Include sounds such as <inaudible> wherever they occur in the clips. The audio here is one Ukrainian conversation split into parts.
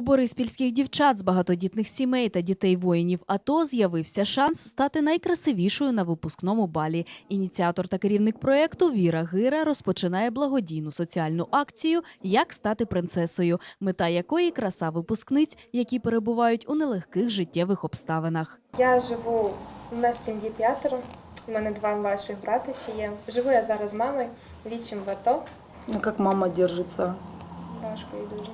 У бориспільських дівчат з багатодітних сімей та дітей воїнів АТО з'явився шанс стати найкрасивішою на випускному балі. Ініціатор та керівник проєкту Віра Гира розпочинає благодійну соціальну акцію Як стати принцесою, мета якої краса випускниць, які перебувають у нелегких життєвих обставинах. Я живу, у нас сім'ї п'ятеро, у мене два младших брати ще є. Живу я зараз з мамою, вічим в АТО, Ну, как мама держится. важко і дуже.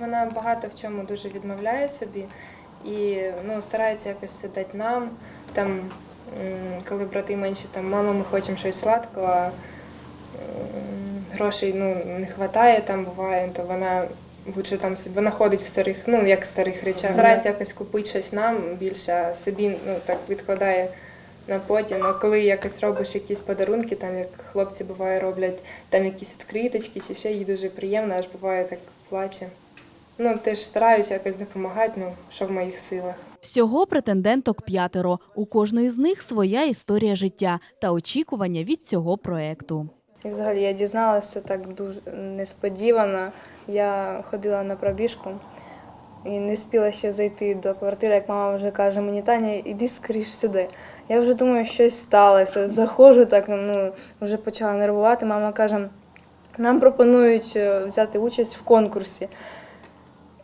Вона багато в чому дуже відмовляє собі і ну, старається якось це дати нам. Там, коли брати менші, там мама, ми хочемо щось сладкого, а грошей ну, не вистачає, там буває, то вона лучше там вона ходить в старих, ну як в старих речах. Старається якось купити щось нам більше, а собі ну, так відкладає на потім. А коли якось робиш якісь подарунки, там як хлопці буває роблять там якісь відкриточки, чи ще їй дуже приємно, аж буває так плаче. Ну, теж стараюся якось допомагати, ну, що в моїх силах. Всього претенденток п'ятеро. У кожної з них своя історія життя та очікування від цього проекту. І взагалі я дізналася так дуже несподівано. Я ходила на пробіжку і не спіла ще зайти до квартири, як мама вже каже мені, Таня, іди скоріш сюди. Я вже думаю, щось сталося. Заходжу так, ну вже почала нервувати. Мама каже, нам пропонують е, взяти участь в конкурсі.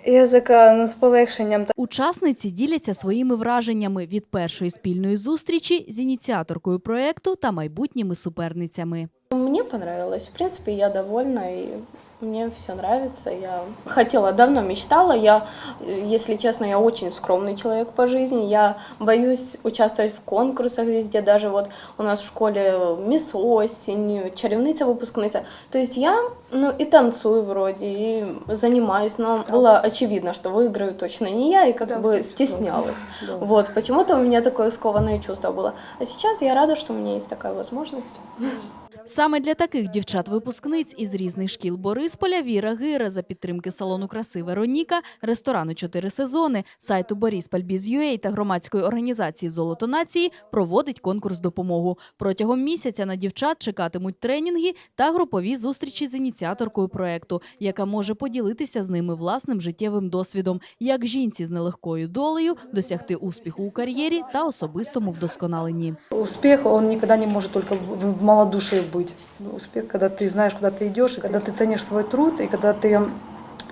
І я така, ну з полегшенням. Учасниці діляться своїми враженнями від першої спільної зустрічі з ініціаторкою проекту та майбутніми суперницями. Мне понравилось. В принципе, я довольна, и мне все нравится. Я хотела, давно мечтала. Я, если честно, я очень скромный человек по жизни. Я боюсь участвовать в конкурсах везде. Даже вот у нас в школе мисс осень, чарівниця, выпускница. То есть я, ну, и танцую вроде, и занимаюсь, но было очевидно, что выиграю точно не я, и как бы стеснялась. Вот, почему-то у меня такое скованное чувство было. А сейчас я рада, что у меня есть такая возможность. <laughs> Саме для таких дівчат-випускниць із різних шкіл Борисполя Віра Гира за підтримки салону краси Вероніка, ресторану «Чотири сезони, сайту Бориспаль.Біз.ЮА та громадської організації Золото нації проводить конкурс допомогу. Протягом місяця на дівчат чекатимуть тренінги та групові зустрічі з ініціаторкою проекту, яка може поділитися з ними власним життєвим досвідом, як жінці з нелегкою долею досягти успіху у кар'єрі та особистому вдосконаленні. Успех, он никогда не может только в в малодушии быть. Успех, когда ты знаешь, куда ты идешь, и когда ты ценишь свой труд, и когда ты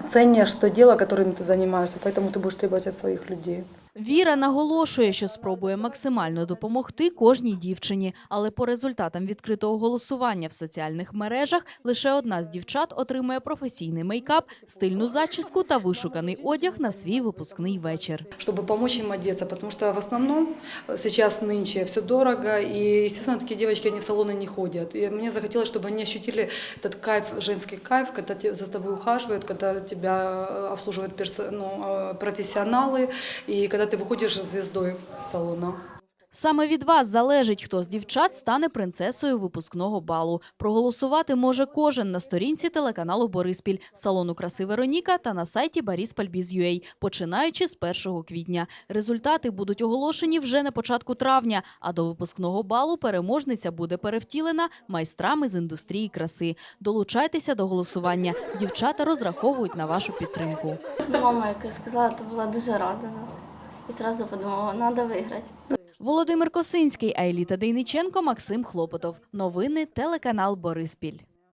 ценишь то дело, которым ты занимаешься, поэтому ты будешь требовать от своих людей. Віра наголошує, що спробує максимально допомогти кожній дівчині, але по результатам відкритого голосування в соціальних мережах лише одна з дівчат отримує професійний мейкап, стильну зачіску та вишуканий одяг на свій випускний вечір. Чтобы помочь им одеться, потому что в основном э, сейчас нынче все дорого, и, естественно, такие девочки, они в салоны не ходят. И мне захотелось, чтобы они ощутили этот кайф, женский кайф, когда те- за тобой ухаживают, когда тебя э, обслуживают перso- ну, э, профессионалы, и когда ты выходишь звездой с салона. Саме від вас залежить, хто з дівчат стане принцесою випускного балу. Проголосувати може кожен на сторінці телеканалу Бориспіль, салону краси Вероніка та на сайті Boриspalь.Biz.ua, починаючи з 1 квітня. Результати будуть оголошені вже на початку травня, а до випускного балу переможниця буде перевтілена майстрами з індустрії краси. Долучайтеся до голосування. Дівчата розраховують на вашу підтримку. Мама, як сказала, то була дуже рада. І одразу подумала, треба виграти. Володимир Косинський, Айліта Дейниченко, Максим Хлопотов. Новини телеканал Бориспіль.